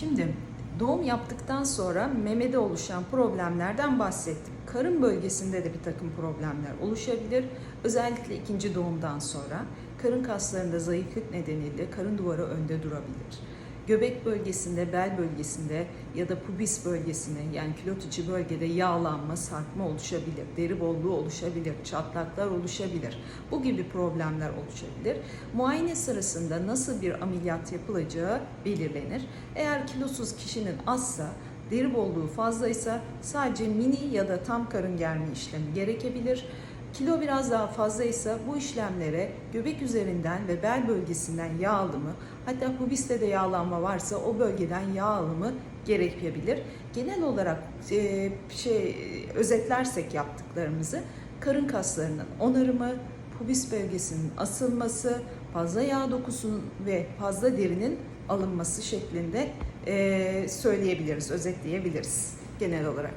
Şimdi doğum yaptıktan sonra memede oluşan problemlerden bahsettim. Karın bölgesinde de bir takım problemler oluşabilir. Özellikle ikinci doğumdan sonra karın kaslarında zayıflık nedeniyle karın duvarı önde durabilir. Göbek bölgesinde, bel bölgesinde ya da pubis bölgesinde yani külot içi bölgede yağlanma, sarkma oluşabilir, deri bolluğu oluşabilir, çatlaklar oluşabilir. Bu gibi problemler oluşabilir. Muayene sırasında nasıl bir ameliyat yapılacağı belirlenir. Eğer kilosuz kişinin azsa, deri bolluğu fazlaysa sadece mini ya da tam karın germe işlemi gerekebilir. Kilo biraz daha fazlaysa bu işlemlere göbek üzerinden ve bel bölgesinden yağ alımı, hatta pubiste de yağlanma varsa o bölgeden yağ alımı gerekebilir. Genel olarak e, şey özetlersek yaptıklarımızı karın kaslarının onarımı, pubis bölgesinin asılması, fazla yağ dokusunun ve fazla derinin alınması şeklinde e, söyleyebiliriz, özetleyebiliriz genel olarak.